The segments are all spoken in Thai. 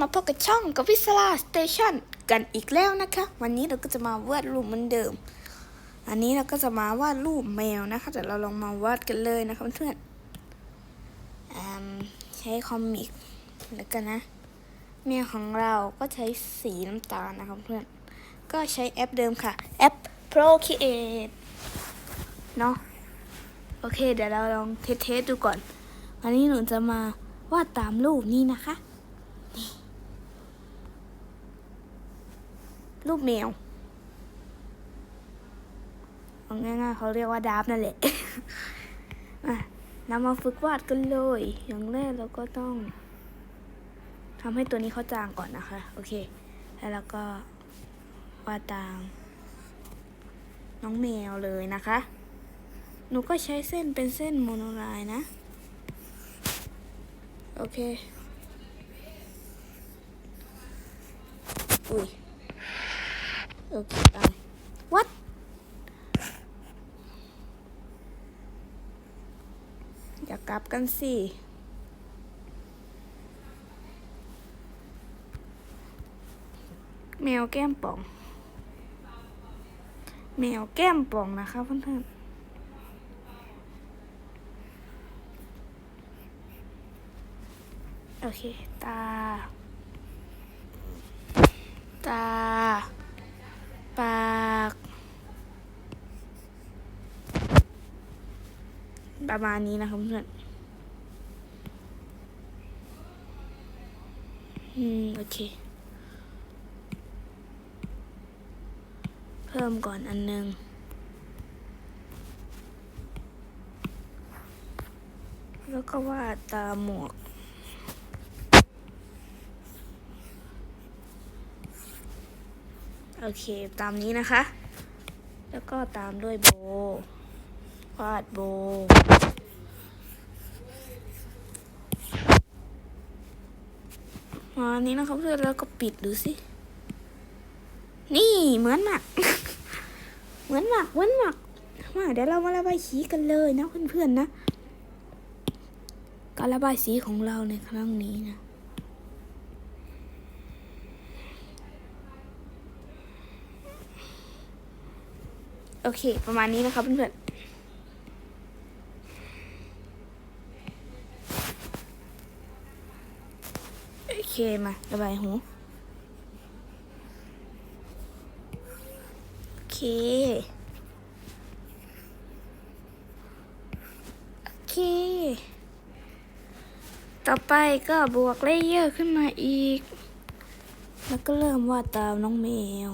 มาพบกับช่องกับพิศลาสเตชันกันอีกแล้วนะคะ วันนี้เราก็จะมาวาดรูปเหมือนเดิม อันนี้เราก็จะมาวาดรูปแมวนะคะแต่เราลองมาวาดกันเลยนะคะเพื่อนอใช้คอมิกแล้วกันนะแมวของเราก็ใช้สีน้ำตาลนะคะเพื่อนก็ใช้แอปเดิมค่ะ แอป Procreate เนาะโอเค เดี๋ยวเราลองเทสดูก่อนอันนี้หนูจะมาวาดตามรูปนี้นะคะ รูปแมวเอาง่ายๆเขาเรียกว่าดาบนั่นแหละอะเรามาฝึกวาดกันเลย อย่างแรกเราก็ต้องทำให้ตัวนี้เขาจางก่อนนะคะ โอเค แล้วเราก็วาดตาม น้องแมวเลยนะคะ หนูก็ใช้เส้นเป็นเส้นโมโนไลน์นะ โอเค อุ้ย โอเคอะวัดอย่ากลับกันสิแมวแก้มป่อง แมวแก้มป่องนะคะเพื่อนๆ โอเค ตา ตา ปากประมาณนี้นะคะเพื่อนอืม โอเค เพิ่มก่อนอันหนึ่งแล้วก็วาดตาหมวก โอเคตามนี้นะคะ แล้วก็ตามด้วยโบ วาดโบ มาอันนี้นะครับเพื่อนแล้วก็ปิดดูสิ นี่เหมือนหมัก เหมือนหมักเหมือนหมักมาเดี๋ยวเรามาระบายสีกันเลยนะเพื่อนๆนะ การระบายสีของเราในครั้งนี้นะ โอเค ประมาณนี้นะครับเพื่อนๆโอเคมาระบายหูโอเคโอเค ต่อไปก็บวกเลเยอร์ขึ้นมาอีก แล้วก็เริ่มวาดตามน้องแมว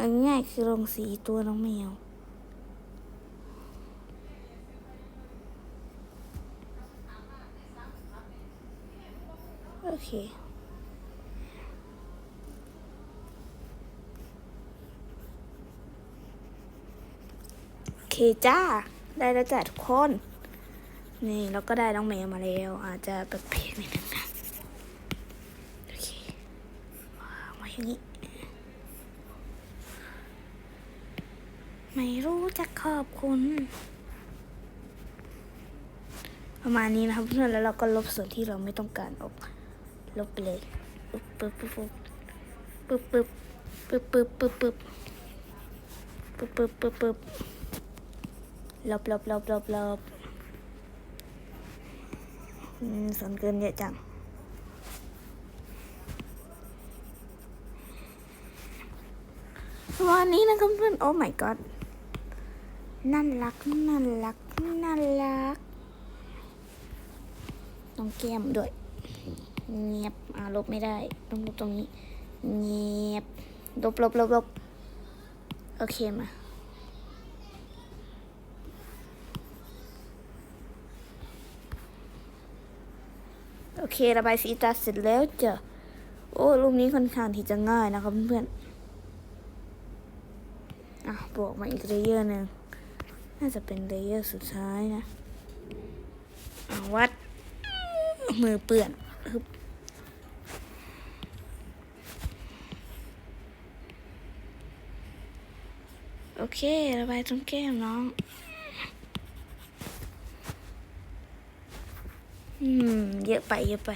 อันง่ายคือลงสีตัวน้องแมว โอเคโอเคจ้า ได้แล้วจ้ะทุกคน นี่เราก็ได้น้องแมวมาแล้ว อาจจะแปลกๆนิดนึงนะ โอเควางไว้อย่างนี้ ไม่รู้จะขอบคุณ ประมาณนี้นะครับเพื่อนแล้วเราก็ลบส่วนที่เราไม่ต้องการออก ลบไปเลยปึ๊บปึ๊บปึ๊บปึ๊บปึ๊บปึ๊บปึ๊บปึ๊บปึ๊บปึ๊บปึ๊บปึ๊บปึ๊บลบลบลบลบลบอืมส่วนเกินเยอะจังวันนี้นะครับเพื่อนโอ้ my god น่ารักน่ารักน่ารักต้องแก้มด้วย เงียบอ่าลบไม่ได้ ต้องลบตรงนี้ เงียบ ลบลบลบลบโอเคมาโอเค ระบายสีตาเสร็จแล้วจ้ะโอ้ รูปนี้ค่อนข้างที่จะง่ายนะครับเพื่อนๆ อะ บวกมาอีกเลเยอร์หนึ่ง น่าจะเป็นเลเยอร์สุดท้ายนะวัด มือเปื่อนฮึบโอเค ระบายตรงแก้มน้อง อืม เยอะไป เยอะไป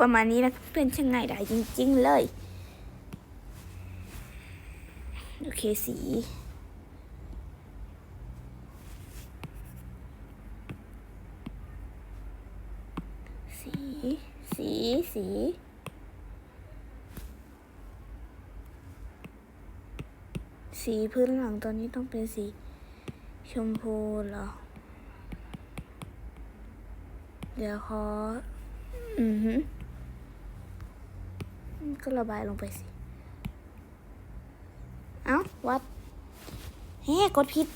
ประมาณนี้นะเพื่อนช่างง่ายได้จริง ๆ เลย โอเคสีสีสีสีสีพื้นหลังตัวนี้ต้องเป็นสีชมพูเหรอ เดี๋ยวขอ อือฮึ ก็ระบายลงไปสิ เอ้า วัดเฮ้กดผิด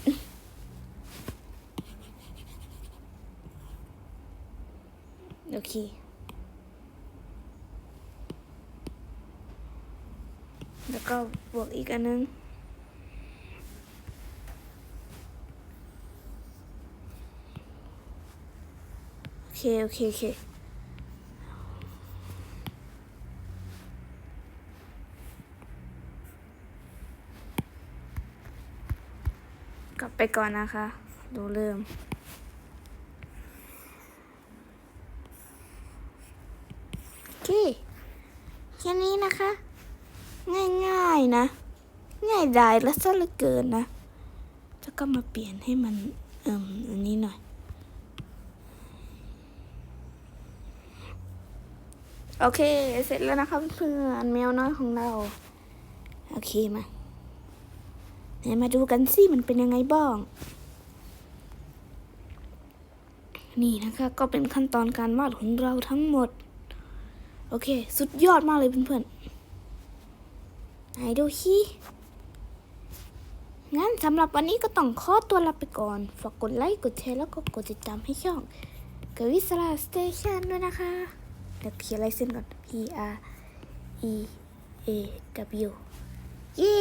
โอเคแล้วก็บวกอีกอันนึง โอเค โอเค โอเค กลับไปก่อนนะคะ ดูเริ่ม โอเค แค่นี้นะคะ ง่ายๆนะ ง่ายดายและซะเหลือเกินนะแล้วก็มาเปลี่ยนให้มัน เอ่มอันนี้หน่อย โอเค เสร็จแล้วนะคะเพื่อนแมวน้อยของเรา โอเคมา ไหนมาดูกันสิมันเป็นยังไงบ้าง นี่นะคะ ก็เป็นขั้นตอนการวาดของเราทั้งหมด โอเค สุดยอดมากเลยเพื่อนๆ ไหนดูฮิงั้นสำหรับวันนี้ก็ต้องขอตัวลาไปก่อน ฝากกดไลค์ กดแชร์ แล้วก็กดติดตามให้ช่องกวิสลาสเตชันด้วยนะคะ เดี๋ยวเขียนลายเส้นก่อน P R E A W เย้